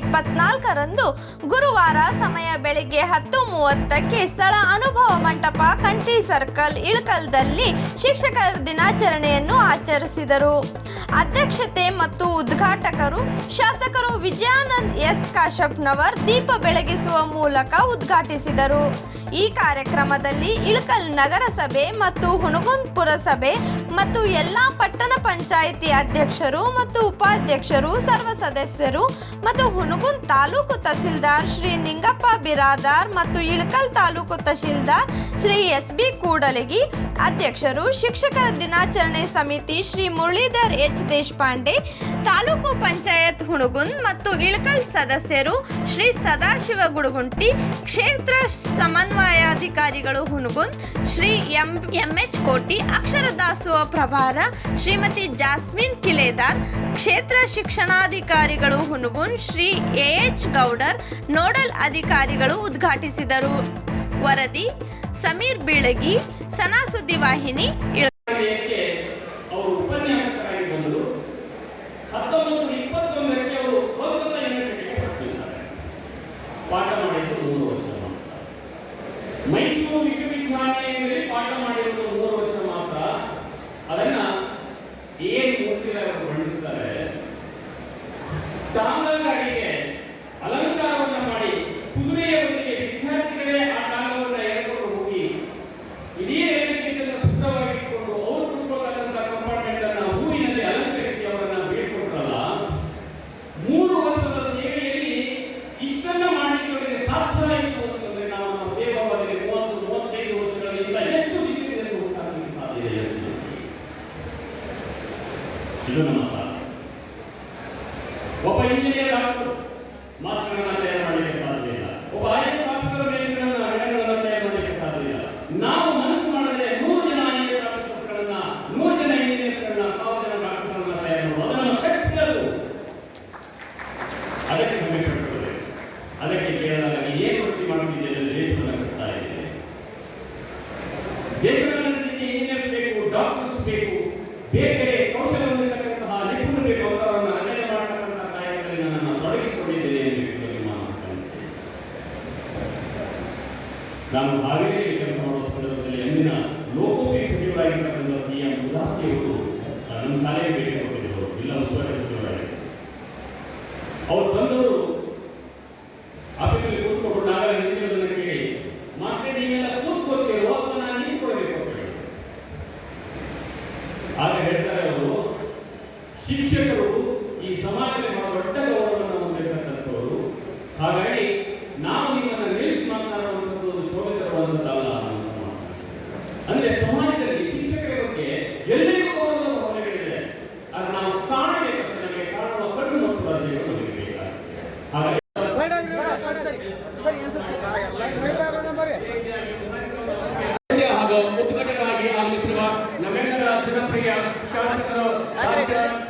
ಇಪ್ಪತ್ನಾಲ್ಕರಂದು ಗುರುವಾರ ಸಮಯ ಬೆಳಿಗ್ಗೆ ಹತ್ತು ಮೂವತ್ತಕ್ಕೆ ಸ್ಥಳ ಅನುಭವ ಮಂಟಪ ಕಂಠಿ ಸರ್ಕಲ್ ಇಳಕಲ್ದಲ್ಲಿ ಶಿಕ್ಷಕರ ದಿನಾಚರಣೆಯನ್ನು ಆಚರಿಸಿದರು. ಅಧ್ಯಕ್ಷತೆ ಮತ್ತು ಉದ್ಘಾಟಕರು ಶಾಸಕರು ವಿಜಯಾನಂದ್ ಎಸ್ ಕಾಶಪ್ನವರ್ ದೀಪ ಬೆಳಗಿಸುವ ಮೂಲಕ ಉದ್ಘಾಟಿಸಿದರು. ಈ ಕಾರ್ಯಕ್ರಮದಲ್ಲಿ ಇಳಕಲ್ ನಗರಸಭೆ ಮತ್ತು ಹುಣಗುಂದ್ ಪುರಸಭೆ ಮತ್ತು ಎಲ್ಲಾ ಪಟ್ಟಣ ಪಂಚಾಯಿತಿ ಅಧ್ಯಕ್ಷರು ಮತ್ತು ಉಪಾಧ್ಯಕ್ಷರು, ಸರ್ವ ಸದಸ್ಯರು ಮತ್ತು ಹುನಗುಂದ್ ತಾಲೂಕು ತಹಸೀಲ್ದಾರ್ ಶ್ರೀ ನಿಂಗಪ್ಪ ಬಿರಾದಾರ್ ಮತ್ತು ಇಳಕಲ್ ತಾಲೂಕು ತಹಶೀಲ್ದಾರ್ ಶ್ರೀ ಎಸ್ ಬಿ ಕೂಡಲಗಿ, ಅಧ್ಯಕ್ಷರು ಶಿಕ್ಷಕರ ದಿನಾಚರಣೆ ಸಮಿತಿ ಶ್ರೀ ಮುರಳೀಧರ್ ಎಚ್ ದೇಶಪಾಂಡೆ, ತಾಲೂಕು ಪಂಚಾಯತ್ ಹುಣಗುಂದ್ ಮತ್ತು ಇಳಕಲ್ ಸದಸ್ಯರು ಶ್ರೀ ಸದಾಶಿವ ಗುಡುಗುಂಟಿ, ಕ್ಷೇತ್ರ ಸಮನ್ವಯಾಧಿಕಾರಿಗಳು Hungund Shri M M H Koti, Akshara Dasoha ಪ್ರಭಾರ ಶ್ರೀಮತಿ ಜಾಸ್ಮಿನ್ ಕಿಲೇದಾರ್, ಕ್ಷೇತ್ರ ಶಿಕ್ಷಣಾಧಿಕಾರಿಗಳು Hungund, Shri A H H Gowdar, nodal ಅಧಿಕಾರಿಗಳು ಉದ್ಘಾಟಿಸಿದರು. ವರದಿ, ಸಮೀರ್ ಬೀಳಗಿ, ಸನಾ ಸುದ್ದಿವಾಹಿನಿ ನಾನು ಹಾವೇರಿಯಲ್ಲಿ ಕೆಲಸ ಮಾಡುವ ಸಂದರ್ಭದಲ್ಲಿ ಅಂದಿನ ಲೋಕೋಪಯೋಗಿ ಸಚಿವರಾಗಿರ್ತಕ್ಕಂಥ ಸಿ ಎಂ ಉದಾಸಿಯವರು ನಮ್ಮ ಶಾಲೆಗೆ ಭೇಟಿ ಕೊಟ್ಟಿದ್ದರು. ಇಲ್ಲ ಉಸ್ತುವಾರಿ ಸಚಿವರಾಗಿ ಅವರು ಬಂದವರು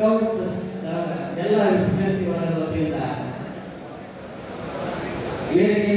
ಸ್ಕೌಟ್ಸ್ uh, ಎಲ್ಲ ವಿದ್ಯಾರ್ಥಿಗಳ ವತಿಯಿಂದ ವೇದಿಕೆ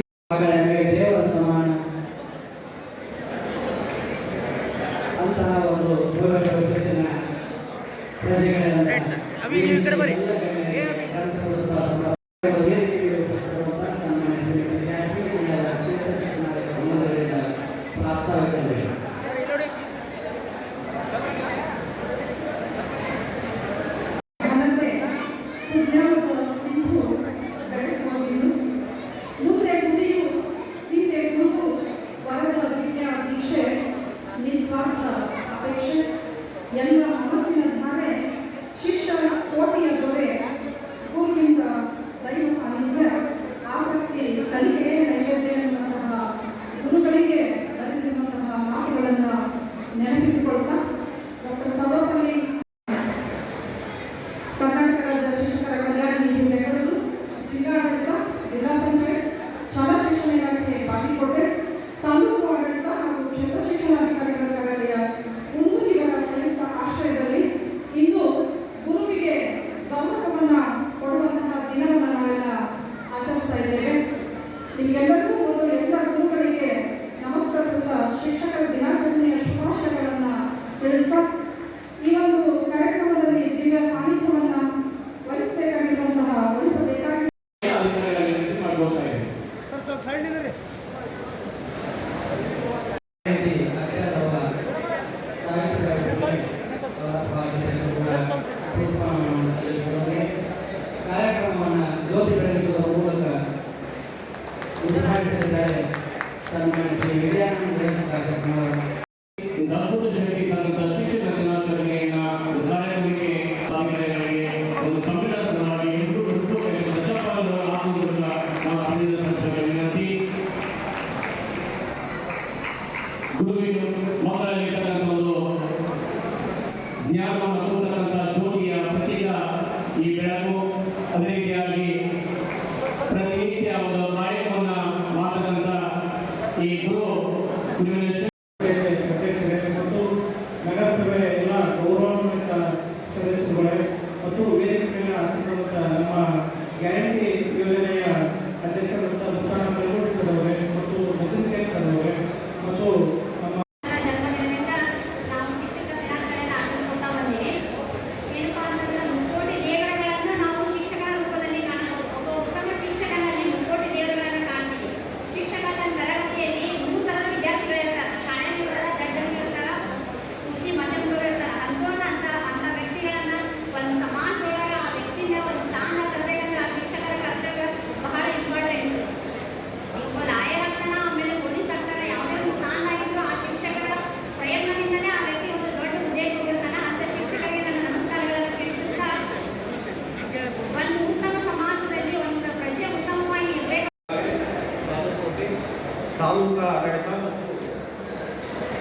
uh,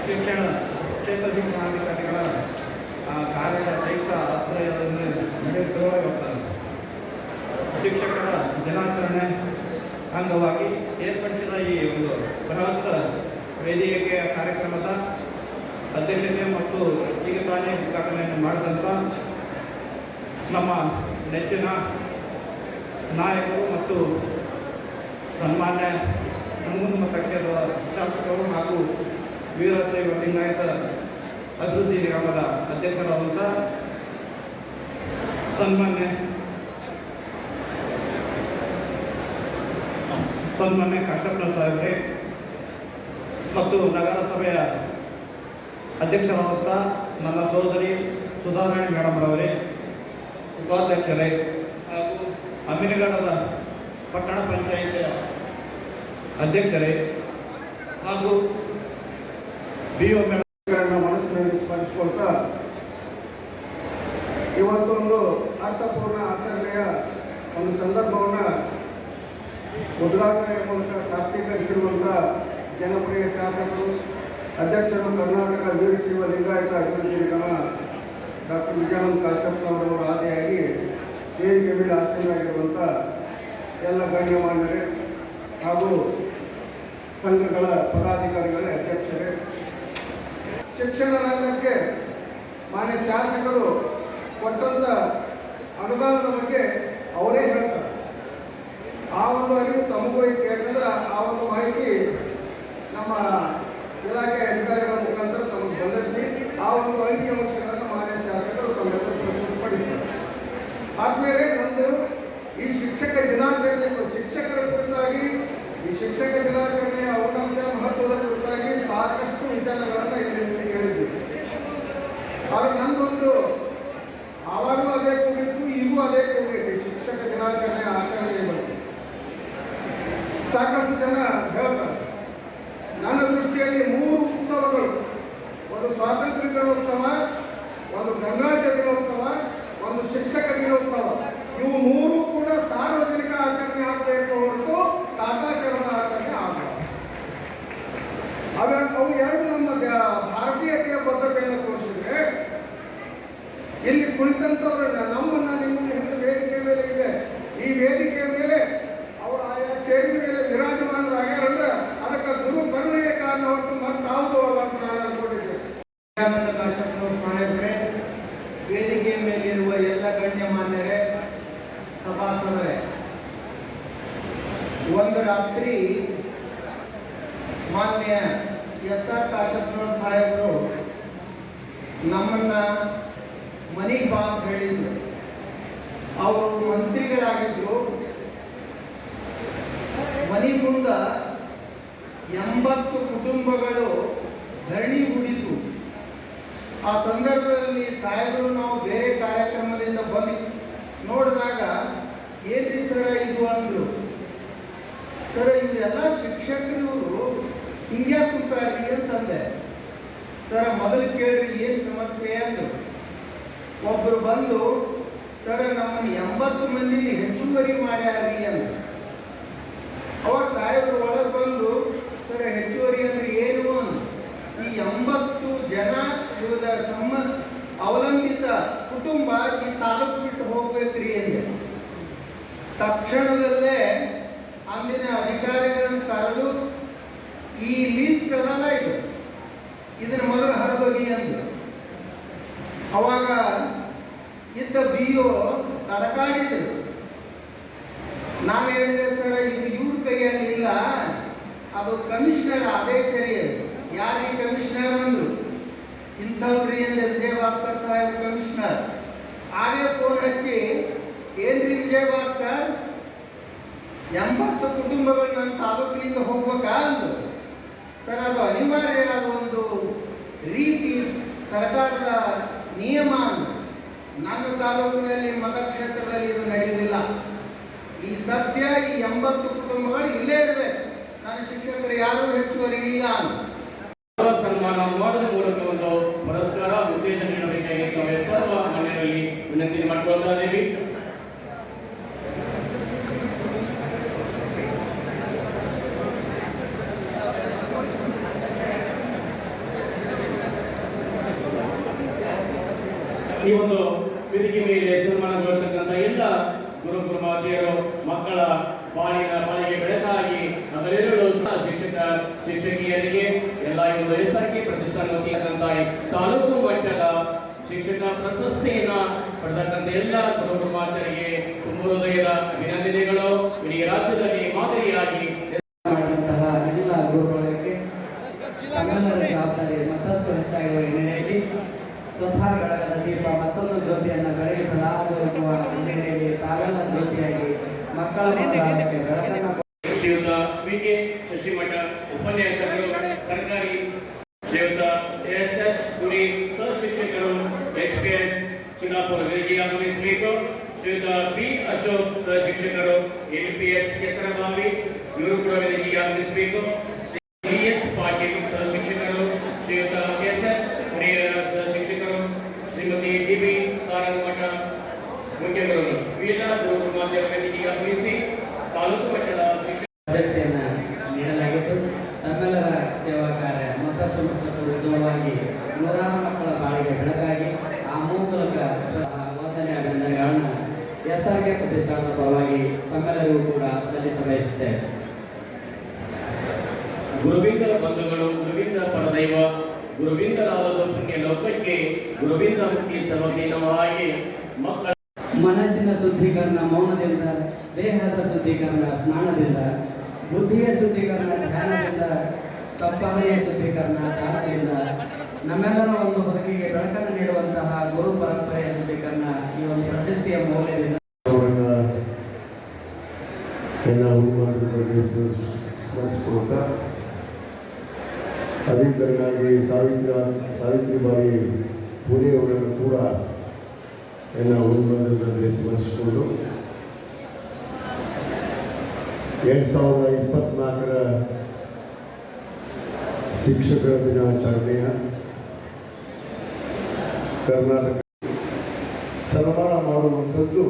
ಶಿಕ್ಷಣ ಕ್ಷೇತ್ರ ಆ ಕಾರ್ಯದ ಸಹಿತ ಆಶ್ರಯವನ್ನು ನಡೆಯುತ್ತಿರುವ ಶಿಕ್ಷಕರ ದಿನಾಚರಣೆ ಅಂಗವಾಗಿ ಏರ್ಪಡಿಸಿದ ಈ ಒಂದು ಬೃಹತ್ ವೇದಿಕೆಯ ಕಾರ್ಯಕ್ರಮದ ಅಧ್ಯಕ್ಷತೆ ಮತ್ತು ಈಗ ತಾನೇ ಉದ್ಘಾಟನೆಯನ್ನು ಮಾಡಿದಂಥ ನಮ್ಮ ನೆಚ್ಚಿನ ನಾಯಕರು ಮತ್ತು ಸನ್ಮಾನ್ಯ ನಮ್ಮ ಮತ ಕ್ಷೇತ್ರದ ಶಾಸಕರು ಹಾಗೂ ವೀರಶೈವ ಲಿಂಗಾಯತ ಅಭಿವೃದ್ಧಿ ನಿಗಮದ ಅಧ್ಯಕ್ಷರಾದಂಥ ಸನ್ಮಾನ್ಯ ಸನ್ಮಾನ್ಯ ಕಟ್ಟಪ್ಪ ಸಾಹೇಬ್ರೆ ಮತ್ತು ನಗರಸಭೆಯ ಅಧ್ಯಕ್ಷರಾದಂಥ ನನ್ನ ಸಹೋದರಿ ಸುಧಾರಾಣಿ ಮೇಡಮ್ರವರೇ ಉಪಾಧ್ಯಕ್ಷರೇ ಹಾಗೂ ಅಮೀನಗಡದ ಪಟ್ಟಣ ಪಂಚಾಯಿತಿಯ ಅಧ್ಯಕ್ಷರೇ ಹಾಗೂ ಮನಸ್ಸಿನಲ್ಲಿ ಸ್ಮರಿಸಿಕೊಳ್ತಾ ಇವತ್ತೊಂದು ಅರ್ಥಪೂರ್ಣ ಆಚರಣೆಯ ಒಂದು ಸಂದರ್ಭವನ್ನು ಉದ್ಘಾಟನೆಯ ಮೂಲಕ ಸಾಕ್ಷೀಕರಿಸಿರುವಂಥ ಜನಪ್ರಿಯ ಶಾಸಕರು, ಅಧ್ಯಕ್ಷರು ಕರ್ನಾಟಕ ವೀರಶೈವ ಲಿಂಗಾಯತ ಅಭಿವೃದ್ಧಿ ನಿಗಮ ಡಾಕ್ಟರ್ ವಿಜಯಾನಂದ ಕಾಶಪ್ಪನವರವರ ಆದಿಯಾಗಿ ವೇದಿಕೆ ಮೇಲೆ ಆಸೀನರಾಗಿರುವಂಥ ಎಲ್ಲ ಗಣ್ಯಮಾನ್ಯರೇ ಹಾಗೂ ಸಂಘಗಳ ಪದಾಧಿಕಾರಿಗಳೇ, ಅಧ್ಯಕ್ಷರೇ ಶಿಕ್ಷಣ ರಂಗಕ್ಕೆ ಮಾನ್ಯ ಶಾಸಕರು ಕೊಟ್ಟಂತ ಅನುದಾನದ ಬಗ್ಗೆ ಅವರೇ ಹೇಳ್ತಾರೆ. ಆ ಒಂದು ಅರಿವು ತಮಗೂ ಐತಿ. ಯಾಕಂದ್ರೆ ಆ ಒಂದು ಮಾಹಿತಿ ಕುಳಿತಂತವ್ರು ನಮ್ಮನ್ನ ನಿಮ್ಮ ಹಿಡಿದು ವೇದಿಕೆ ಮೇಲೆ ಇದೆ. ಈ ವೇದಿಕೆ ಮೇಲೆ ಅವರು ಆಯಾ ಚೇರಿ ಮೇಲೆ ವಿರಾಜಮಾನರಾಗ್ಯಾರಂದ್ರೆ ಅದಕ್ಕೆ ಗುರು ಕರುಣೆಯ ಕಾರಣ ಹೊರತು ಮತ್ತಾವುದು ಅಲ್ಲ ಅಂತ ನಾನು ಅನ್ಕೊಂಡಿದ್ದೆ. ಸಾಹೇಬ್ರೆ ವೇದಿಕೆಯ ಮೇಲಿರುವ ಎಲ್ಲ ಗಣ್ಯಮಾನ್ಯರೇ, ಸಭಾಸದರೇ, ಒಂದು ರಾತ್ರಿ ಮಾನ್ಯ ಎಸ್ ಆರ್ ಕಾಶಪ್ಪನವರ್ ಸಾಹೇಬರು ನಮ್ಮನ್ನ ಮನೆಗೆ ಬಾ ಅಂತ ಹೇಳಿದ್ರು. ಅವರು ಮಂತ್ರಿಗಳಾಗಿದ್ರು. ಮನೆ ಮುಂದ ಎಂಬತ್ತು ಕುಟುಂಬಗಳು ಧರಣಿ ಉಳಿತು ಆ ಸಂದರ್ಭದಲ್ಲಿ ಸಾಹೇಬರು ನಾವು ಬೇರೆ ಕಾರ್ಯಕ್ರಮದಿಂದ ಬಂದು ನೋಡಿದಾಗ, ಏನ್ರಿ ಸರ ಇದು? ಅಂದ್ರು. ಸರ್, ಇವರೆಲ್ಲ ಶಿಕ್ಷಕರು ಹಿಂಗೆ ಕುಂತಾರ್ರಿ? ಅಂತಂದೆ. ಸರ್, ಮೊದಲು ಕೇಳ್ರಿ, ಏನು ಸಮಸ್ಯೆ? ಅಂದ್ರು. ಒಬ್ಬರು ಬಂದು, ಸರ್, ನಮ್ಮನ್ನು ಎಂಬತ್ತು ಮಂದಿ ಹೆಚ್ಚುವರಿ ಮಾಡ್ಯಾರ್ರಿ ಅಂತ ಅವಾಗ ಸಾಹೇಬರು ಒಳಗೆ ಬಂದು, ಸರ್, ಹೆಚ್ಚುವರಿ ಅಂದ್ರೆ ಏನು? ಅಂತ ಈ ಎಂಬತ್ತು ಜನ ಇವರ ಸಮ, ಅವಲಂಬಿತ ಕುಟುಂಬ ಈ ತಾಲೂಕು ಬಿಟ್ಟು ಹೋಗ್ಬೇಕ್ರಿ ಅಂದೆ ತಕ್ಷಣದಲ್ಲೇ ಅಂದಿನ ಅಧಿಕಾರಿಗಳನ್ನು ಕರೆದು, ಈ ಲೀಸ್ಟ್ ಅದಲ್ಲ ಇದು. ಇದನ್ನ ಮೊದಲು ಹರಬಗಿ ಅಂದ್ರು. ಅವಾಗ ಇದ್ದ ಬಿ ಒ ತಡಕಾಡಿದ್ರು. ನಾನು ಹೇಳಿದೆ, ಸರ್, ಇದು ಇವ್ರ ಕೈಯಲ್ಲಿ ಇಲ್ಲ. ಅದು ಕಮಿಷನರ್ ಆದೇಶ ಯಾರಿಗೆ ಕಮಿಷನರ್ ಅಂದ್ರು? ಇಂಥವ್ರಿ ಅಂದ್ರೆ ವಿಜಯಭಾಸ್ಕರ್ ಸಾಹೇಬ್ ಕಮಿಷನರ್. ಆಗೇ ಫೋನ್ ಹಚ್ಚಿ ಏನ್ರಿ ವಿಜಯಭಾಸ್ಕರ್? ಎಂಬತ್ತು ಕುಟುಂಬಗಳು ನನ್ನ ತಾಲೂಕಿನಿಂದ ಹೋಗ್ಬೇಕಾ? ಅಂದ್ರು. ಸರ್, ಅದು ಅನಿವಾರ್ಯ. ಒಂದು ರೀತಿ ಸರ್ಕಾರದ ನಿಯಮ ನನ್ನ ತಾಲೂಕಿನಲ್ಲಿ ಮತಕ್ಷೇತ್ರದಲ್ಲಿ ಇದು ನಡೆಯುವುದಿಲ್ಲ. ಈ ಸದ್ಯ ಈ ಎಂಬತ್ತು ಕುಟುಂಬಗಳು ಇಲ್ಲೇ ಇರಬೇಕು ನನ್ನ ಶಿಕ್ಷಕರು ಯಾರೂ ಹೆಚ್ಚುವರಿ ಇಲ್ಲ. ಸನ್ಮಾನ ಮಾಡುವ ಮೂಲಕ ಒಂದು ಪುರಸ್ಕಾರ ಉತ್ತೇಜನ ನೀಡಬೇಕಾಗಿ ಸರ್ವ ಮನೆಯಲ್ಲಿ ವಿನಂತಿ ಮಾಡ್ಕೊಳ್ತಾ ಇದ್ದೀವಿ. ಈ ಒಂದು ವೇದಿಕೆ ಮೇಲೆ ಸನ್ಮಾನಗೊಳ್ತಕ್ಕಂಥ ಎಲ್ಲ ಗುರು ಗುರುಮಾತೆಯರು ಮಕ್ಕಳ ಬಾಳಿನ ಬಾಳಿಗೆ ಬೆಳಕಾಗಿ ಅದರೆಲ್ಲರೂ ಶಿಕ್ಷಕ, ಶಿಕ್ಷಕಿಯರಿಗೆ ಎಲ್ಲ ಒಂದು ವತಿಯಾದಂತಹ ಈ ತಾಲೂಕು ಮಟ್ಟದ ಶಿಕ್ಷಕ ಪ್ರಶಸ್ತಿಯನ್ನ ಪಡೆದಕ್ಕಂಥ ಎಲ್ಲ ಗುರು ಗುರುಮಾತೆಯರಿಗೆ ತುಂಬ ಹೃದಯದ ಅಭಿನಂದನೆಗಳು. ಇಡೀ ರಾಜ್ಯದಲ್ಲಿ ಮಾದರಿಯಾಗಿ ಮತ್ತಷ್ಟು ಹೆಚ್ಚಾಗಿರುವ ಹಿನ್ನೆಲೆಯಲ್ಲಿ ಸ್ವತಃ ಗಳಗದ ದೀಪ ಮತ್ತೊಂದು ಜ್ಯೋತಿಯನ್ನು ಬೆಳಗಿಸಲಾಗುವ ಹಿನ್ನೆಲೆಯಲ್ಲಿ ತಾವೆಲ್ಲ ಜ್ಯೋತಿಯಾಗಿ ಮಕ್ಕಳ ಶ್ರೀಯುತ ವಿ. ಕೆ. ಶಶಿಮಠ ಉಪನ್ಯಾಸಕರು ಸರ್ಕಾರಿ ಶ್ರೀಯುತ ಎಸ್. ಎಚ್ ಗುರಿ ಸಹಶಿಕ್ಷಕರು ಎಚ್. ಕೆ. ಎಸ್. ಚಿನ್ನಾಪುರ ವೇದಿಕೆ ಆಗಮಿಸಬೇಕು ಶ್ರೀಯುತ ಬಿ ಅಶೋಕ್ ಸಹಶಿಕ್ಷಕರು ಎನ್. ಪಿ. ಎಸ್. ಕೆಸರಬಾವಿ ಇವರು ಕೂಡ ವೇದಿಕೆಗೆ ಆಗಮಿಸಬೇಕು ಜಿ ಎಚ್ ಪಾಟೀಲ್ ಸಹಶಿಕ್ಷಕರು ಶ್ರೀಯುತ ಎಸ್ ಎಸ್ ಹರಿಹರ ಸಹಶಿಕ್ಷಕರು ಶ್ರೀಮತಿ ಡಿ ಬಿ ಸಾರಂಗಮಠ ಮುಖ್ಯಗಳು ವಿವಿಧ ತಾಲೂಕು ಮಟ್ಟದ ಶಿಕ್ಷಣ ನೀಡಲಾಗಿತ್ತು. ತಮ್ಮೆಲ್ಲರ ಸೇವಾ ಕಾರ್ಯ ಮತ್ತಷ್ಟು ಮತ್ತಷ್ಟು ನೂರಾರು ಮಕ್ಕಳ ಬಾಳಿಗೆ ಬೆಳಕಾಗಿ ಆ ಮೂಲಕ ವಂದನೆ ಅಭಿನಂದನೆಗಳನ್ನು ಎಸ್ ಆರ್ ಕೆ ಪ್ರತಿಷ್ಠಾನದ ಪರವಾಗಿ ತಮ್ಮೆಲ್ಲರಿಗೂ ಕೂಡ ಸಲ್ಲಿಸ ಬಯಸುತ್ತೇವೆ ಗುರುವಿಂದ ಬಂಧುಗಳು, ಗುರುವಿಂದ ಪರದೈವ ಗುರುವಿಂದರಾದ ಪುಣ್ಯ ಲೋಕಕ್ಕೆ, ಗುರುವಿಂದ ಮುಕ್ತಿ ದೇಹದ ಶುದ್ಧೀಕರಣ, ಸ್ನಾನದಿಂದ, ಬುದ್ಧಿಯ ಶುದ್ಧೀಕರಣ, ಧ್ಯಾನದಿಂದ, ಸಂಪಾದನೆಯ ಶುದ್ಧೀಕರಣ, ದಾನದಿಂದ ನಮ್ಮೆಲ್ಲರ ಒಂದು ಬದುಕಿಗೆ ಬೆಳಕನ್ನು ನೀಡುವಂತಹ ಗುರು ಪರಂಪರೆಯ ಶುದ್ಧೀಕರಣ ಈ ಒಂದು ಪ್ರಶಸ್ತಿಯ ಮೌಲ್ಯದಿಂದ ಎಲ್ಲ ಸ್ಮರಿಸ್ಕೊಳ್ತಾ ಅದೇ ತರನಾಗಿ ಸಾವಿತ್ರಿ ಸಾವಿತ್ರಿಬಾಯಿ ಪುಣೆಯವರನ್ನು ಕೂಡ ಎಲ್ಲ ಉನ್ಮಾದದಲ್ಲಿ ಸ್ಮರಿಸಿಕೊಂಡು ಎರಡು ಸಾವಿರದ ಇಪ್ಪತ್ನಾಲ್ಕರ ಶಿಕ್ಷಕರ ದಿನಾಚರಣೆಯ ಕರ್ನಾಟಕ ಸನ್ಮಾನ ಮಾಡುವಂಥದ್ದು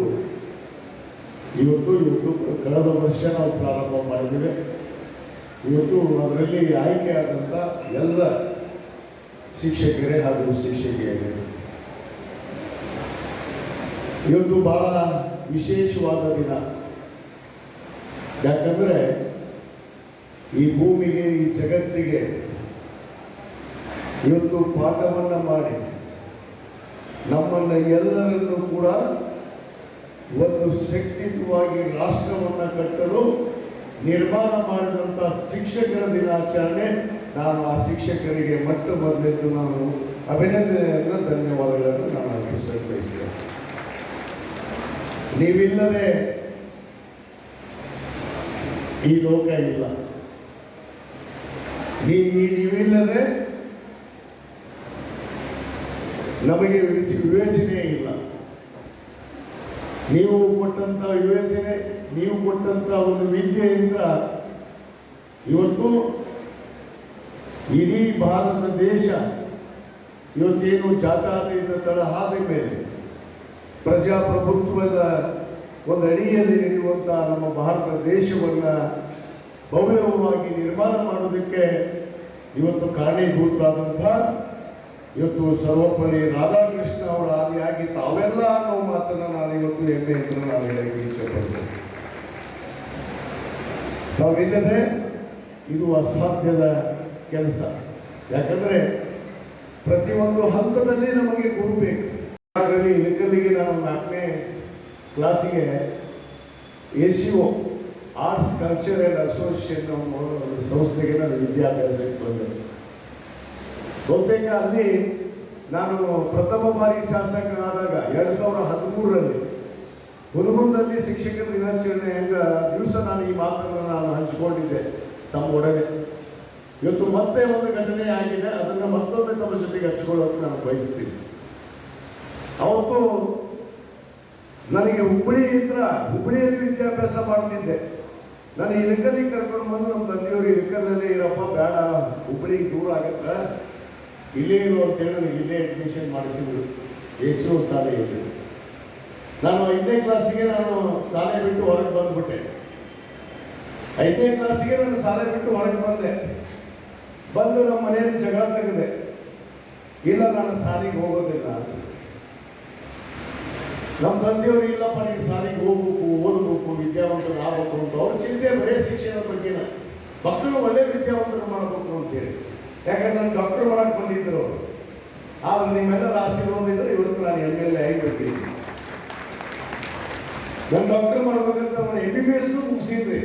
ಇವತ್ತು ಇವತ್ತು ಕಳೆದ ವರ್ಷ ನಾವು ಪ್ರಾರಂಭ ಮಾಡಿದ್ದೇವೆ. ಇವತ್ತು ಅದರಲ್ಲಿ ಆಯ್ಕೆಯಾದಂಥ ಎಲ್ಲ ಶಿಕ್ಷಕರೇ ಹಾಗೂ ಶಿಕ್ಷಕಿಯರೇ. ಇವತ್ತು ಬಹಳ ವಿಶೇಷವಾದ ದಿನ. ಯಾಕಂದರೆ ಈ ಭೂಮಿಗೆ, ಈ ಜಗತ್ತಿಗೆ ಇವತ್ತು ಪಾಠವನ್ನು ಮಾಡಿ, ನಮ್ಮನ್ನು ಎಲ್ಲರನ್ನೂ ಕೂಡ ಒಂದು ಶಕ್ತಿಯುತವಾಗಿ ರಾಷ್ಟ್ರವನ್ನು ಕಟ್ಟಲು ನಿರ್ಮಾಣ ಮಾಡಿದಂಥ ಶಿಕ್ಷಕರ ದಿನಾಚರಣೆ ನಾನು ಆ ಶಿಕ್ಷಕರಿಗೆ ಮೊಟ್ಟ ಮೊದಲೆಂದು ನಾನು ಅಭಿನಂದನೆಯನ್ನು, ಧನ್ಯವಾದಗಳನ್ನು ನಾನು ಅರ್ಪಿಸಲು ನೀವಿಲ್ಲದೆ ಈ ಲೋಕ ಇಲ್ಲ. ನೀವಿಲ್ಲದೆ ನಮಗೆ ವಿಚ- ವಿವೇಚನೆ ಇಲ್ಲ. ನೀವು ಕೊಟ್ಟಂತ ವಿವೇಚನೆ, ನೀವು ಕೊಟ್ಟಂತ ಒಂದು ವಿದ್ಯೆಯಿಂದ ಇವತ್ತು ಇಡೀ ಭಾರತ ದೇಶ ಇವತ್ತೇನು ಜಾತಾತೀತ ತಳಹಾದ ಮೇಲೆ ಪ್ರಜಾಪ್ರಭುತ್ವದ ಒಂದು ಅಡಿಯಲ್ಲಿ ನಡೆಯುವಂಥ ನಮ್ಮ ಭಾರತ ದೇಶವನ್ನ ಭವ್ಯವಾಗಿ ನಿರ್ಮಾಣ ಮಾಡೋದಕ್ಕೆ ಇವತ್ತು ಕಾರಣೀಭೂತರಾದಂಥ ಇವತ್ತು ಸರ್ವಪಲ್ಲಿ ರಾಧಾಕೃಷ್ಣ ಅವರ ಆದಿಯಾಗಿ ತಾವೆಲ್ಲ ಅನ್ನೋ ಮಾತನ್ನ ನಾನು ಇವತ್ತು ಹೆಮ್ಮೆಯಿಂದ ನಾನು ಹೇಳಕ್ಕೆ ಇಚ್ಛೆಪಡ್ತೇನೆ ತಾವಿಲ್ಲದೆ ಇದು ಅಸಾಧ್ಯದ ಕೆಲಸ. ಯಾಕಂದ್ರೆ ಪ್ರತಿಯೊಂದು ಹಂತದಲ್ಲಿ ನಮಗೆ ಗುರು ಬೇಕು. ಅದರಲ್ಲಿ ಇಳಕಲ್ಲಿಗೆ ನಾನು ನಾಲ್ಕನೇ ಕ್ಲಾಸಿಗೆ A C O arts culture and association ಸಂಸ್ಥೆಗೆ ನಾನು ವಿದ್ಯಾಭ್ಯಾಸಕ್ಕೆ ಬಂದೆ ಬಹುತೇಕ ಅಲ್ಲಿ ನಾನು ಪ್ರಥಮ ಬಾರಿ ಶಾಸಕನಾದಾಗ ಎರಡು ಸಾವಿರ ಹದಿಮೂರರಲ್ಲಿ ಹುನಗುಂದಲ್ಲಿ ಶಿಕ್ಷಕರ ದಿನಾಚರಣೆ ಹೆಂಗ ದಿವಸ ನಾನು ಈ ಮಾತುಗಳನ್ನು ನಾನು ಹಂಚಿಕೊಂಡಿದ್ದೆ ತಮ್ಮ ಒಡನೆ. ಇವತ್ತು ಮತ್ತೆ ಒಂದು ಘಟನೆ ಆಗಿದೆ, ಅದನ್ನು ಮತ್ತೊಮ್ಮೆ ತಮ್ಮ ಜೊತೆಗೆ ಹಂಚ್ಕೊಳ್ಳೋಕೆ ನಾನು ಬಯಸ್ತೀನಿ. ಅವತ್ತು ನನಗೆ ಹುಬ್ಬಳ್ಳಿ ಇದ್ರ ಹುಬ್ಬಳ್ಳಿಯಲ್ಲಿ ವಿದ್ಯಾಭ್ಯಾಸ ಮಾಡ್ತಿದ್ದೆ. ನಾನು ಇಳಕಲ್ಲಿ ಕರ್ಕೊಂಡು ಬಂದು ನಮ್ಮ ತಂದೆಯವರು ಇಳಕಲ್ಲೇ ಇರಪ್ಪ, ಬೇಡ, ಹುಬ್ಬಳ್ಳಿಗೆ ದೂರ ಆಗತ್ತ. ಇಲ್ಲೇ ಇರು ಅಂತೇಳಿ ನನಗೆ ಇಲ್ಲೇ ಅಡ್ಮಿಷನ್ ಮಾಡಿಸಿದ್ರು ಎಸ್ರೋ ಶಾಲೆಯಲ್ಲಿ ನಾನು ಐದನೇ ಕ್ಲಾಸಿಗೆ ನಾನು ಶಾಲೆ ಬಿಟ್ಟು ಹೊರಗೆ ಬಂದ್ಬಿಟ್ಟೆ. ಐದನೇ ಕ್ಲಾಸಿಗೆ ನಾನು ಶಾಲೆ ಬಿಟ್ಟು ಹೊರಗೆ ಬಂದೆ. ಬಂದು ನಮ್ಮ ಮನೆಯಲ್ಲಿ ಜಗಳ ತೆಗೆದೆ. ಇಲ್ಲ, ನಾನು ಶಾಲೆಗೆ ಹೋಗೋದಿಲ್ಲ. ನಮ್ಮ ತಂದೆಯವರು ಇಲ್ಲಪ್ಪ ನೀವು ಶಾಲೆಗೆ ಹೋಗ್ಬೇಕು, ಓದಬೇಕು, ವಿದ್ಯಾವಂತರು ಆಗ್ಬೇಕು ಅಂತ ಅವ್ರ ಚಿಂತೆ ಬರೇ ಶಿಕ್ಷಣ ಬಗ್ಗೆನ. ಮಕ್ಕಳು ಒಳ್ಳೆ ವಿದ್ಯಾವಂತರು ಮಾಡಬೇಕು ಅಂತೇಳಿ ಯಾಕಂದ್ರೆ ನಾನು ಡಾಕ್ಟರ್ ಮಾಡಕ್ಕೆ ಬಂದಿದ್ದರು ಅವರು. ಆದ್ರೆ ನಿಮ್ಮೆಲ್ಲರ ಆಶೀರ್ವಾದ ಇದ್ರೆ ಇವತ್ತು ನಾನು ಎಂ ಎಲ್ ಎ ಆಗಿಬಿಟ್ಟಿದ್ದೀನಿ ನಾನು ಡಾಕ್ಟರ್ ಮಾಡ್ಬೇಕಂತ ನಾನು ಎಂ ಬಿ ಬಿ ಎಸ್ ಮುಗಿಸಿದ್ರಿ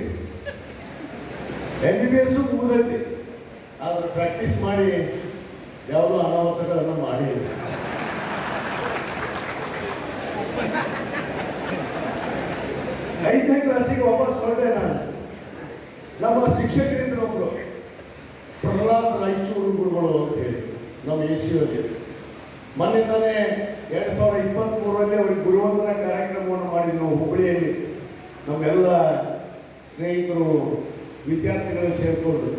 ಎಂ ಬಿ ಬಿ ಎಸ್ ಮುಗಿದೈತಿ. ಆದ್ರೆ ಪ್ರಾಕ್ಟೀಸ್ ಮಾಡಿ, ಯಾವುದೋ ಅನಾಹುತಗಳನ್ನು ಮಾಡಿಲ್ಲ ಐದನೇ ಕ್ಲಾಸಿಗೆ ವಾಪಸ್ ಹೊರಟೆ ನಾನು. ನಮ್ಮ ಶಿಕ್ಷಕರಿದ್ರು ಒಬ್ಬರು ಪ್ರಹ್ಲಾದ್ ರಾಯಚೂರು ಗುರುಗಳು ಅಂತ ಹೇಳಿ, ನಮ್ಮ ಎ ಸಿ ಮೊನ್ನೆ ತಾನೇ ಎರಡು ಸಾವಿರದ ಇಪ್ಪತ್ತ್ ಮೂರರಲ್ಲಿ ಅವ್ರಿಗೆ ಗುರುವಂದನ ಕಾರ್ಯಕ್ರಮವನ್ನು ಮಾಡಿದ್ರು ಹುಬ್ಬಳ್ಳಿಯಲ್ಲಿ. ನಮ್ಮೆಲ್ಲ ಸ್ನೇಹಿತರು, ವಿದ್ಯಾರ್ಥಿಗಳು ಸೇರಿಕೊಂಡು.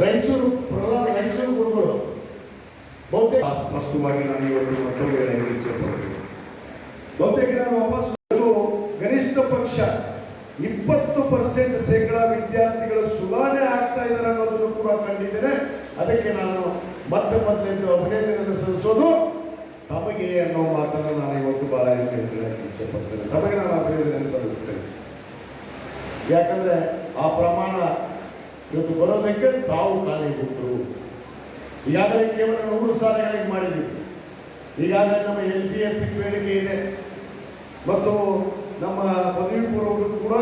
ರಾಯಚೂರು, ಪ್ರಹ್ಲಾದ್ ರಾಯಚೂರು ಗುರುಗಳು. ಬಹುತೇಕ ಸ್ಪಷ್ಟವಾಗಿ ನಾನು ಇವತ್ತು ಮತ್ತೊಮ್ಮೆ ಹೇಳಿ ಬಹುತೇಕ ನಾನು ವಾಪಸ್ ಬಂದು ಪಕ್ಷ ಇಪ್ಪತ್ತು ಪರ್ಸೆಂಟ್ ಶೇಕಡ ವಿದ್ಯಾರ್ಥಿಗಳು ಸುಧಾರಣೆ ಆಗ್ತಾ ಇದ್ದಾರೆ ಅನ್ನೋದನ್ನು ಕೂಡ ಕಂಡಿದ್ದೇನೆ. ಅದಕ್ಕೆ ನಾನು ಮತ್ತೆ ಮತ್ತೆ ಅಭಿನಂದನೆ ಸಲ್ಲಿಸೋದು. ತಮಗೆ ಅನ್ನೋ ಮಾತನ್ನು ನಾನು ಇವತ್ತು ಬಹಳ ಹೆಚ್ಚು ಇಚ್ಛೆ ತಮಗೆ ನಾನು ಅಭಿನಂದನೆ ಸಲ್ಲಿಸ್ತೇನೆ. ಯಾಕಂದ್ರೆ ಆ ಪ್ರಮಾಣ ಇವತ್ತು ಬರೋದಕ್ಕೆ ತಾವು ಕಾರಣೀಭೂತರು ಈಗಾಗಲೇ ಕೇವಲ ನೂರು ಸಾಲಗಳಿಗೆ ಮಾಡಿದ್ವಿ ಈಗಾಗಲೇ ನಮ್ಮ ಎಲ್ ಪಿ ಎಸ್ ಬೇಡಿಕೆ ಇದೆ. ಮತ್ತು ನಮ್ಮ ಪದವಿ ಪೂರ್ವರು ಕೂಡ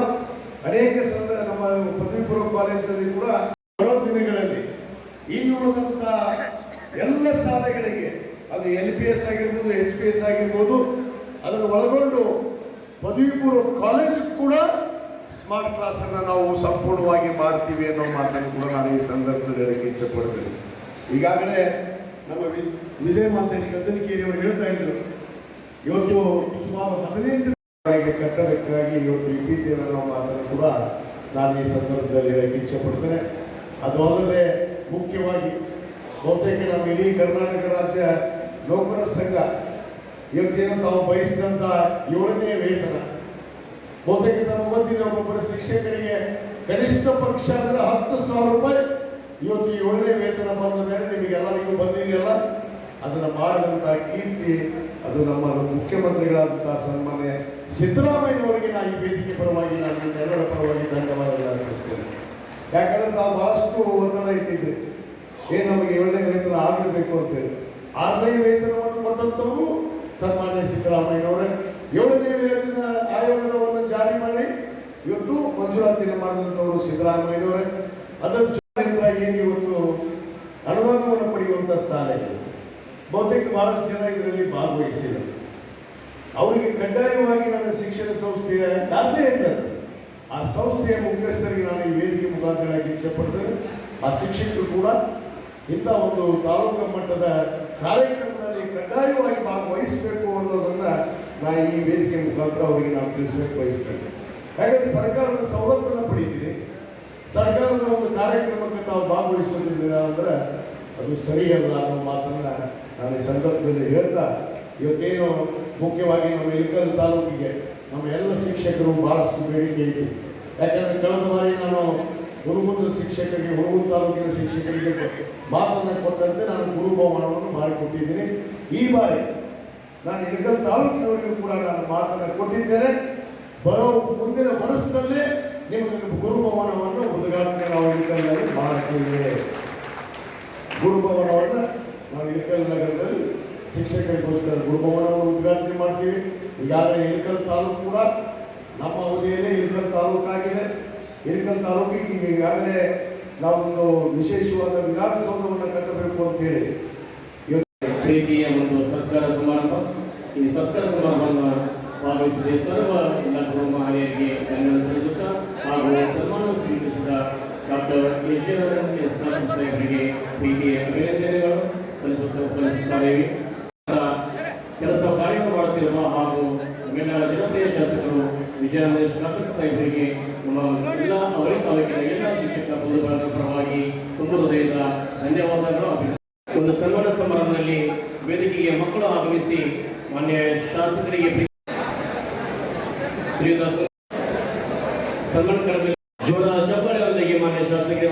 ಅನೇಕ ಸಂದ ನಮ್ಮ ಪದವಿ ಪೂರ್ವ ಕಾಲೇಜಿನಲ್ಲಿ ಕೂಡ ಬರೋ ದಿನಗಳಲ್ಲಿ ಉಳಿದಂತ ಎಲ್ಲ ಶಾಲೆಗಳಿಗೆ, ಅದು ಎಲ್ ಪಿ ಎಸ್ ಆಗಿರ್ಬೋದು ಎಚ್ ಪಿ ಎಸ್ ಆಗಿರ್ಬೋದು, ಅದನ್ನು ಒಳಗೊಂಡು ಪದವಿ ಪೂರ್ವ ಕೂಡ ಸ್ಮಾರ್ಟ್ ಕ್ಲಾಸ್ ಅನ್ನು ನಾವು ಸಂಪೂರ್ಣವಾಗಿ ಮಾಡ್ತೀವಿ ಅನ್ನೋ ಮಾತನ್ನು ಕೂಡ ನಾನು ಈ ಸಂದರ್ಭದಲ್ಲಿ ಹೇಳಕ್ಕೆ ಇಚ್ಛೆ ಪಡ್ತೇನೆ. ಈಗಾಗಲೇ ನಮ್ಮ ವಿಜಯ ಮಾತೇಶ್ ಕದ್ದನಕೇರಿ ಅವರು ಹೇಳ್ತಾ ಇದ್ರು, ಇವತ್ತು ಸುಮಾರು ಹದಿನೆಂಟು ಕಟ್ಟಡಕ್ಕಾಗಿ ಇವತ್ತು ಇಟ್ಟಿದ್ದೇವೆ ಅನ್ನೋ ಮಾತನ್ನು ಕೂಡ ನಾನು ಈ ಸಂದರ್ಭದಲ್ಲಿ ಹೇಳಕ್ಕೆ ಇಚ್ಛೆ ಪಡ್ತೇನೆ ಅದು ಅಲ್ಲದೆ ಮುಖ್ಯವಾಗಿ ಬಹುತೇಕ ನಮ್ಮ ಇಡೀ ಕರ್ನಾಟಕ ರಾಜ್ಯ ನೌಕರ ಸಂಘ ಇವತ್ತೇನು ತಾವು ಬಯಸಿದಂಥ ಏಳನೇ ವೇತನ, ಬಹುತೇಕ ತಾವು ಓದಿದ ಒಬ್ಬೊಬ್ಬರ ಶಿಕ್ಷಕರಿಗೆ ಕನಿಷ್ಠ ಪಕ್ಷ ಅಂದ್ರೆ ಹತ್ತು ಸಾವಿರ ರೂಪಾಯಿ ಇವತ್ತು ಏಳನೇ ವೇತನ ಬಂದ ಮೇಲೆ ನಿಮಗೆಲ್ಲರಿಗೂ ಬಂದಿದೆಯಲ್ಲ? ಅದನ್ನ ಮಾಡಿದಂಥ ಕೀರ್ತಿ, ಅದು ನಮ್ಮ ಮುಖ್ಯಮಂತ್ರಿಗಳಾದಂಥ ಸನ್ಮಾನ್ಯ ಸಿದ್ದರಾಮಯ್ಯನವರಿಗೆ ನಾನು ಈ ವೇದಿಕೆ ಪರವಾಗಿ ನಾನು ಎಲ್ಲರ ಪರವಾಗಿ ಧನ್ಯವಾದಗಳು ಅರ್ಪಿಸ್ತೇನೆ. ಯಾಕಂದ್ರೆ ನಾವು ಬಹಳಷ್ಟು ಒತ್ತಡ ಇಟ್ಟಿದ್ದೆ ಏನು ನಮಗೆ ಏಳನೇ ವೇತನ ಆಗಿರಬೇಕು ಅಂತ ಹೇಳಿ. ಆರನೇ ವೇತನವನ್ನು ಕೊಟ್ಟಂತವರು ಸನ್ಮಾನ್ಯ ಸಿದ್ದರಾಮಯ್ಯನವರೇ. ಏಳನೇ ವೇತನ ಆಯೋಗವನ್ನು ಜಾರಿ ಮಾಡಿ. ಇವತ್ತು ಮಂಜೂರಾತಿಯನ್ನು ಮಾಡಿದಂಥವರು ಸಿದ್ದರಾಮಯ್ಯನವರೇ. ಅದರ ಬಹುತೇಕ ಬಹಳಷ್ಟು ಜನ ಇದರಲ್ಲಿ ಭಾಗವಹಿಸಿದರು. ಅವರಿಗೆ ಕಡ್ಡಾಯವಾಗಿ ನನ್ನ ಶಿಕ್ಷಣ ಸಂಸ್ಥೆಯ ಯಾರದೇ ಇಲ್ಲ ಆ ಸಂಸ್ಥೆಯ ಮುಖ್ಯಸ್ಥರಿಗೆ ನಾನು ಈ ವೇದಿಕೆ ಮುಖಾಂತರ ಇಚ್ಛೆ ಪಡ್ತೇನೆ. ಆ ಶಿಕ್ಷಕರು ಕೂಡ ಇಂಥ ಒಂದು ತಾಲೂಕು ಮಟ್ಟದ ಕಾರ್ಯಕ್ರಮದಲ್ಲಿ ಕಡ್ಡಾಯವಾಗಿ ಭಾಗವಹಿಸಬೇಕು ಅನ್ನೋದನ್ನ ನಾನು ಈ ವೇದಿಕೆ ಮುಖಾಂತರ ಅವರಿಗೆ ನಾನು ತಿಳಿಸಬೇಕು ಬಯಸ್ತೇನೆ. ಹಾಗಾಗಿ ಸರ್ಕಾರದ ಸವಲತ್ತನ್ನು ಪಡೀತೀರಿ ಸರ್ಕಾರದ ಒಂದು ಕಾರ್ಯಕ್ರಮಕ್ಕೆ ತಾವು ಭಾಗವಹಿಸೋದಿದ್ದೀರಾ ಅಂದ್ರೆ ಅದು ಸರಿಯಲ್ಲ ಅನ್ನೋ ಮಾತನ್ನ ನಾನು ಈ ಸಂದರ್ಭದಲ್ಲಿ ಹೇಳ್ತಾ, ಇವತ್ತೇನು ಮುಖ್ಯವಾಗಿ ನಮ್ಮ ಇಳಕಲ್ ತಾಲೂಕಿಗೆ ನಮ್ಮ ಎಲ್ಲ ಶಿಕ್ಷಕರು ಭಾಳಷ್ಟು ಬೇಡಿಕೆ ಇದೆ. ಯಾಕಂದ್ರೆ ಕಳೆದ ಬಾರಿ ನಾನು ಹುರುಗುಂದ ಶಿಕ್ಷಕರಿಗೆ ಹುರುಗುಂದ ತಾಲೂಕಿನ ಶಿಕ್ಷಕರಿಗೆ ಮಾತನ್ನು ಕೊಟ್ಟಂತೆ ನಾನು ಗುರುಭವನವನ್ನು ಮಾಡಿಕೊಟ್ಟಿದ್ದೀನಿ. ಈ ಬಾರಿ ನಾನು ಇಳಕಲ್ ತಾಲೂಕಿನವರಿಗೂ ಕೂಡ ನಾನು ಮಾತನ್ನು ಕೊಟ್ಟಿದ್ದೇನೆ. ಬರೋ ಮುಂದಿನ ವರ್ಷದಲ್ಲೇ ನಿಮಗೆ ಗುರುಭವನವನ್ನು ಉದ್ಘಾಟನೆ ನಾವು ಇಳಕಲ್ನಲ್ಲಿ ಮಾಡ್ತೇವೆ ಗುರುಭವನವನ್ನು ನಾವು ಇಳಕಲ್ ನಗರದಲ್ಲಿ ಶಿಕ್ಷಕರಿಗೋಸ್ಕರ ಗುರುಭವನವನ್ನು ಉದ್ಘಾಟನೆ ಮಾಡ್ತೀವಿ. ಈಗಾಗಲೇ ಇಳಕಲ್ ತಾಲೂಕು ಕೂಡ ನಮ್ಮ ಅವಧಿಯಲ್ಲೇ ಇಳಕಲ್ ತಾಲೂಕಾಗಿದೆ ಇಳಕಲ್ ತಾಲೂಕಿಗೆ ಈಗಾಗಲೇ ನಾವೊಂದು ವಿಶೇಷವಾದ ವಿಧಾನಸೌಧವನ್ನು ಕಟ್ಟಬೇಕು ಅಂತ ಹೇಳಿ ಪ್ರೀತಿಯ ಒಂದು ಸರ್ಕಾರ ಸಮಾರಂಭ. ಈ ಸರ್ಕಾರ ಸಮಾರಂಭವನ್ನು ಭಾಗವಹಿಸಿದ ಸರ್ವ ಇಲಾಖೆ ಮಹಾಲಯಕ್ಕೆ ಕನ್ನಡ ಸಲ್ಲಿಸುತ್ತಾ ಹಾಗೂ ಸನ್ಮಾನ ಸ್ವೀಕರಿಸಿದ ಡಾಕ್ಟರ್ ಯಶೋಧರನ್ ಎಸ್ ಸಾಹೇಬರಿಗೆ ಪ್ರೀತಿಯ ಅಭಿನಂದನೆಗಳು. ಸಲ್ಲಿಸುತ್ತಾ ಸಲ್ಲಿಸುತ್ತಾರೇವೆ ಕೆಲಸ ಕಾರ್ಯ ಮಾಡುತ್ತಿರುವ ಹಾಗೂ ನಮ್ಮೆಲ್ಲ ಜನಪ್ರಿಯ ಶಾಸಕರು ವಿಜಯಾನಂದ ಶಾಸಕ ಸಾಹೇಬರಿಗೆ ನಮ್ಮ ಎಲ್ಲ ಎಲ್ಲಾ ತಾಲೂಕಿನ ಎಲ್ಲ ಶಿಕ್ಷಕ ಬಂಧುಗಳ ಪರವಾಗಿ ತುಂಬ ಹೃದಯದ ಧನ್ಯವಾದಗಳು. ಒಂದು ಸನ್ಮಾನ ಸಮಾರಂಭದಲ್ಲಿ ವೇದಿಕೆಗೆ ಮಕ್ಕಳು ಆಗಮಿಸಿ ಮಾನ್ಯ ಶಾಸಕರಿಗೆ ಸನ್ಮಾನ ಜೋರ ಚಪ್ಪಾಳೆಯೊಂದಿಗೆ ಮಾನ್ಯ ಶಾಸಕರಿಗೆ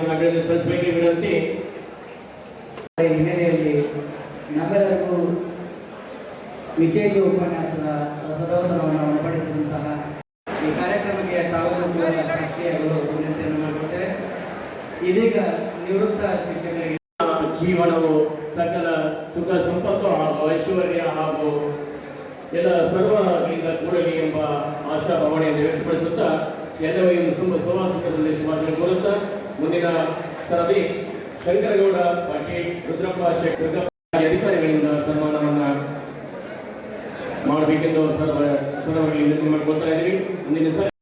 ಸಲ್ಲಿಸಬೇಕೆ ವಿನಂತಿ. ನಮ್ಮೆಲ್ಲರಿಗೂ ವಿಶೇಷ ಉಪನ್ಯಾಸದ ಸದವಸರವನ್ನು ಒಳಪಡಿಸಿದಂತಹ ಈ ಕಾರ್ಯಕ್ರಮಕ್ಕೆ ತಾವು ಸಾಕ್ಷಿಯಾಗಲು ವಿನಂತಿಯನ್ನು ಮಾಡಿಕೊಟ್ಟರೆ ಇದೀಗ ನಿವೃತ್ತ ಶಿಕ್ಷಕರಿಗೆ ಜೀವನವು ಸಕಲ ಸುಖ ಸಂಪತ್ತು ಹಾಗೂ ಐಶ್ವರ್ಯ ಹಾಗೂ ಎಲ್ಲ ಸರ್ವದಿಂದ ಕೂಡಲಿ ಎಂಬ ಆಶಾಭಾವನೆಯನ್ನು ವ್ಯಕ್ತಪಡಿಸುತ್ತಾ ಎಲ್ಲರಿಗೂ ತುಂಬ ಸುವಾಸಿಕರಲ್ಲಿ ಶುಭಾಶಯ ಕೋರುತ್ತಾ ಮುಂದಿನ ಸರದಿ ಶಂಕರಗೌಡ ಪಾಟೀಲ್ ರುದ್ರಪ್ಪ ಶೆಟ್ಟರ್ ಮಾಡಬೇಕೆಂದು ಸರ್ ಸರ್ವರಲ್ಲಿ ವಿನಂತಿ ಮಾಡಿಕೊಳ್ತಾ ಇದ್ದೀವಿ ಮುಂದಿನ ಸರಿ